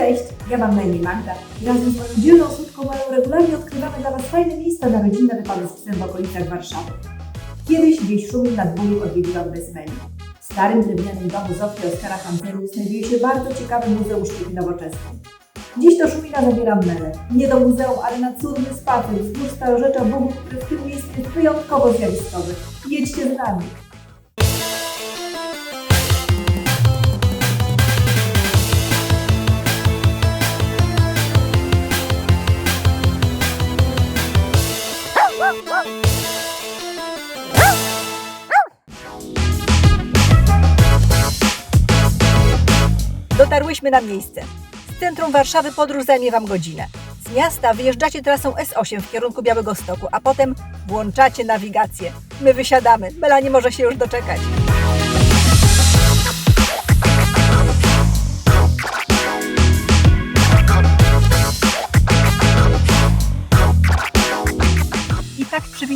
Cześć, ja mam na imię Magda i razem z moją dzielną służką Mają regularnie odkrywamy dla Was fajne miejsca na rodzinne wypady z psem w okolicach Warszawy. Kiedyś wieś Szumin nad Bugiem odwiedziłam bez menu. W starym drewnianym domu Zofii Oskara Hansenu znajduje się bardzo ciekawe Muzeum Sztuki Nowoczesnej. Dziś do Szumina zabieram Melę. Nie do muzeum, ale na cudny spacer wzdłuż starorzecza Bugów, który w tym miejscu jest wyjątkowo zjawiskowy. Jedźcie z nami! Dotarłyśmy na miejsce. Z centrum Warszawy podróż zajmie Wam godzinę. Z miasta wyjeżdżacie trasą S8 w kierunku Białego Stoku, a potem włączacie nawigację. My wysiadamy. Bela nie może się już doczekać.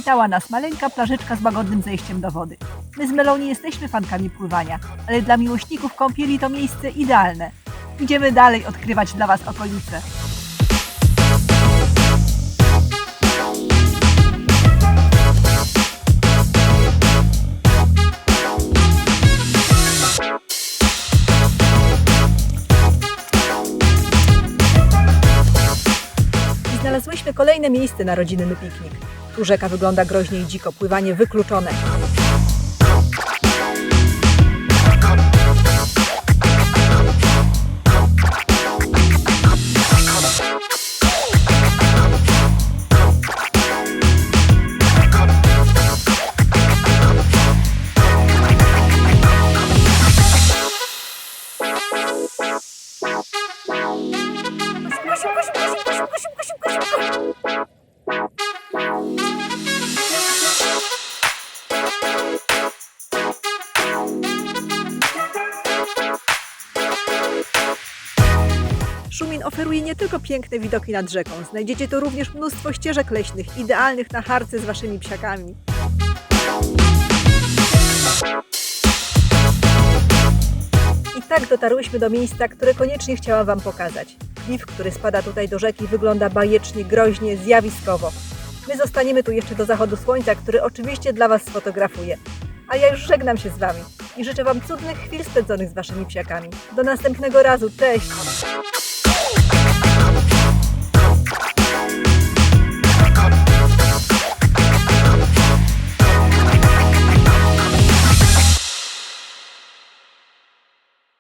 Przywitała nas maleńka plażyczka z łagodnym zejściem do wody. My z Melą nie jesteśmy fankami pływania, ale dla miłośników kąpieli to miejsce idealne. Idziemy dalej odkrywać dla Was okolice. I znalazłyśmy kolejne miejsce na rodzinny piknik. Tu rzeka wygląda groźnie i dziko, pływanie wykluczone. Szumin oferuje nie tylko piękne widoki nad rzeką, znajdziecie tu również mnóstwo ścieżek leśnych, idealnych na harce z waszymi psiakami. I tak dotarłyśmy do miejsca, które koniecznie chciałam wam pokazać. Klif, który spada tutaj do rzeki, wygląda bajecznie, groźnie, zjawiskowo. My zostaniemy tu jeszcze do zachodu słońca, który oczywiście dla was sfotografuję. A ja już żegnam się z wami i życzę wam cudnych chwil spędzonych z waszymi psiakami. Do następnego razu, cześć!